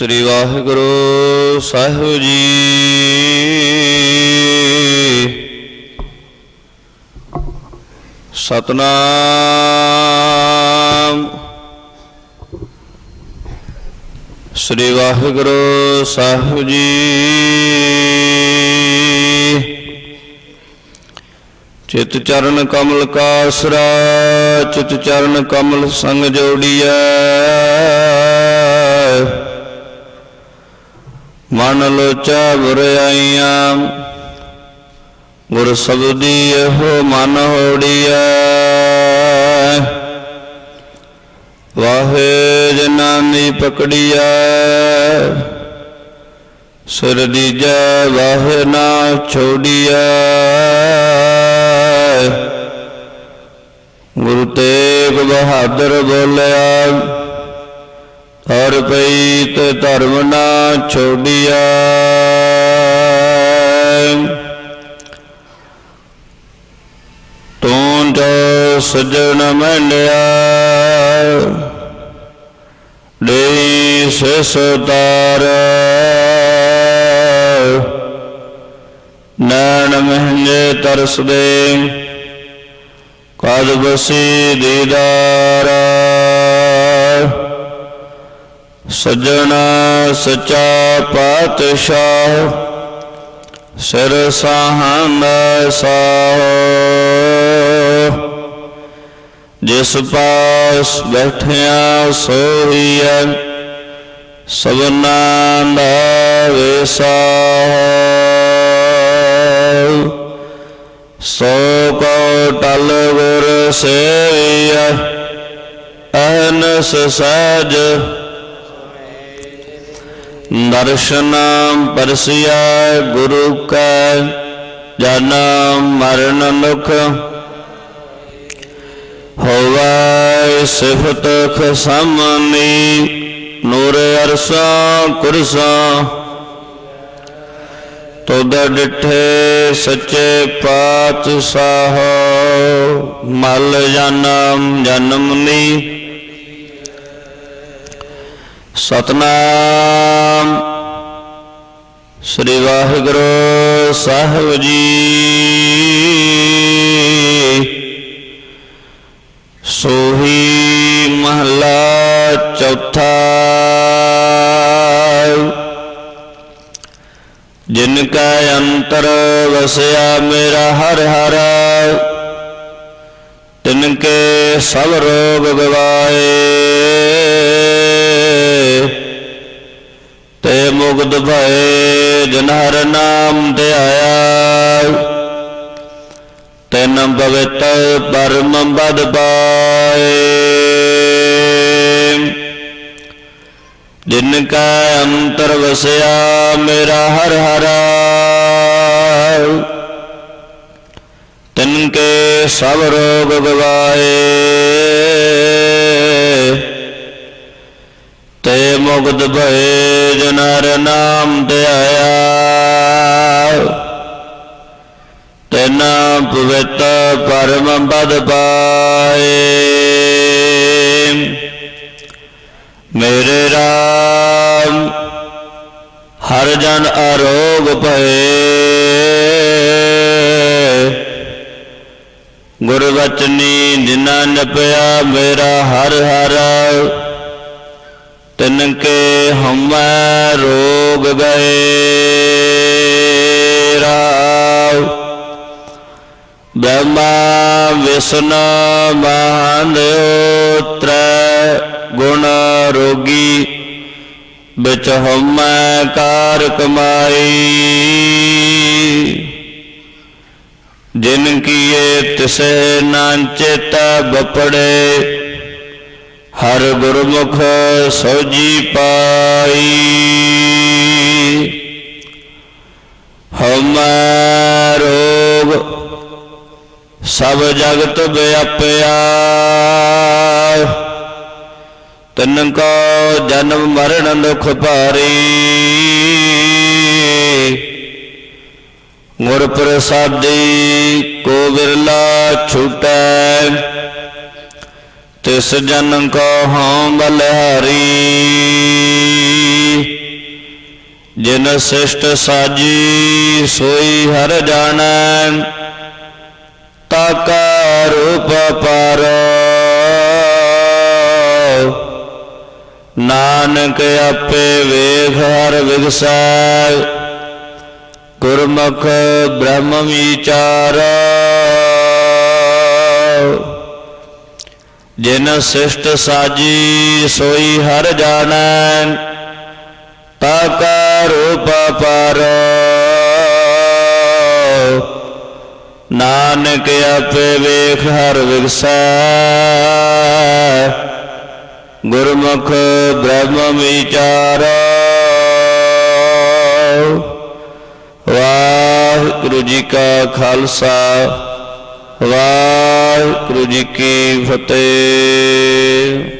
ਸ੍ਰੀ ਵਾਹਿਗੁਰੂ ਸਾਹਿਬ ਜੀ। ਸਤਨਾਮ। ਸ੍ਰੀ ਵਾਹਿਗੁਰੂ ਸਾਹਿਬ ਜੀ। ਚਿਤ ਚਰਨ ਕਮਲ ਕਾ ਆਸਰਾ ਚਿਤ ਚਰਨ ਕਮਲ ਸੰਗ ਜੋੜੀਐ। ਮਨ ਲੋਚਾ ਬੁਰਾਈਆਂ ਗੁਰ ਸਬਦੀ ਇਹੋ ਮਨ ਹੋੜੀਐ। ਵਾਹੇ ਜਨਾਨੀ ਪਕੜੀਐ। ਸਿਰ ਦੀਜੈ ਵਾਹੇ ਨਾ ਛੋੜੀਐ। ਗੁਰੂ ਤੇਗ ਬਹਾਦਰ ਬੋਲਿਆ ਹਰ ਪਈ ਤੇ ਧਰਮ ਨਾ ਛੋੜਿਆ। ਤੂੰ ਜੋ ਸਜਣ ਮੰਡਿਆ ਦੇ ਸਿਸ ਤਾਰ ਨੈਣ ਮਹਿੰਗੇ ਤਰਸਦੇ, ਕਦ ਬਸੀ ਦੀਦਾਰ। ਸਜਣਾ ਸਚਾ ਪਾਤਸ਼ਾਹ, ਸਿਰ ਸਾਹਨ ਸਾਹ। ਜਿਸ ਪਾਸ ਬੈਠਿਆ ਸੋਹੀਐ, ਸਭਨਾ ਦਾ ਵੇਸਾ ਸੋ ਕੋ ਟਲ ਗੁਰ ਸੇਵੀਐ, ਅਨਸ ਸਜ ਦਰਸ਼ਨ ਪਰਸਿਆ ਗੁਰੂ ਕੈ, ਜਨਮ ਮਰਨ ਮੁਖ। ਹੋਵੈ ਸਿਫਤ ਖਸਮਨੀ, ਨੂਰ ਅਰਸਾ ਕੁਰਸਾ। ਤੁਧ ਡਿਠੇ ਸੱਚੇ ਪਾਤ ਪਾਤਸ਼ਾਹ, ਮਲ ਜਨਮ ਜਨਮਨੀ। ਸਤਨਾਮ। ਸ੍ਰੀ ਵਾਹਿਗੁਰੂ ਸਾਹਿਬ ਜੀ। ਸੋਹੀ ਮਹਲਾ ਚੌਥਾ। ਜਿਨ ਕਾ ਅੰਤਰ ਵਸਿਆ ਮੇਰਾ ਹਰ ਹਰ। ਤਿਨ ਕੇ ਸਭ ਰੋਗ ਗਵਾਏ। ਤੇ ਮੁਗਧ ਭਏ ਜਿਨ ਹਰ ਨਾਮ ਧਿਆਇਆ ਤੈਨ ਪਵਿੱਤ ਪਰਮ ਬਦ ਪਾਏ। ਜਿਨ ਕਾ ਅੰਤਰ ਵਸਿਆ ਮੇਰਾ ਹਰ ਹਰਾ। ਤਿਨ ਕੇ ਸਭ ਰੋਗ ਗਵਾਏ। ਤੇ ਮੁਗਧ ਭਏ ਜਿਨ ਹਰ ਨਾਮ ਧਿਆਇਆ ਤੈਨ ਪਵਿੱਤ ਪਰਮ ਪਦ ਪਾਏ। ਮੇਰੇ ਰਾਮ, ਹਰ ਜਨ ਅਰੋਗ ਭਏ। ਗੁਰ ਵਚਨੀ ਜਿਨਾ ਨਪਿਆ ਮੇਰਾ ਹਰ ਹਰ। ਤਿਨ ਕੇ ਹਮੈ ਰੋਗ ਗਏ ਰਾਵ ਬ੍ਰਹਮਾ ਵਿਸ਼ਨ ਮਹਾਨ ਤ੍ਰੈ ਗੁਣ ਰੋਗੀ ਬਿਚ ਹਮੈ ਕਾਰ ਕਮਾਈ। ਜਿਨ ਕੀਏ ਤਿਸੈ ਨਾ ਬਪੜੇ ਹਰ ਗੁਰਮੁਖ ਸੋਜੀ ਪਾਈ। ਹਮੈ ਰੋਗ, ਸਭ ਜਗਤ ਵਿਆਪਿਆ ਤਨ ਕੋ ਜਨਮ ਮਰਨ ਦੁਖ ਭਾਰੀ। ਗੁਰ ਪ੍ਰਸਾਦੀ ਕੋ ਵਿਰਲਾ ਛੂਟੈ। ਤਿਸ ਜਨ ਕੋ ਹਉ ਬਲਿਹਾਰੀ, ਜਿਨ ਸਿਸ਼ਟ ਸਾਜੀ ਸੋਈ ਹਰ ਜਾਣੈ, ਤਾਕਾ ਰੂਪ ਪਰ ਨਾਨਕ ਆਪੇ ਵੇਖ ਹਰ ਵਿਗਸੈ, ਗੁਰਮੁਖ ਬ੍ਰਹਮ ਵਿਚਾਰ ਜਿਨ ਸਿਸ਼ਟ ਸਾਜੀ ਸੋਈ ਹਰ ਜਾਣੈ ਤਾਕਾ ਰੂਪ ਪਰ। ਨਾਨਕ ਆਪੇ ਵੇਖ ਹਰ ਵਿਗਸੈ, ਗੁਰਮੁਖ ਬ੍ਰਹਮ ਵਿਚਾਰ। ਵਾਹਿਗੁਰੂ ਜੀ ਕਾ ਖਾਲਸਾ। ਵਾਹਿਗੁਰੂ ਜੀ ਕੀ ਫਤਿਹ।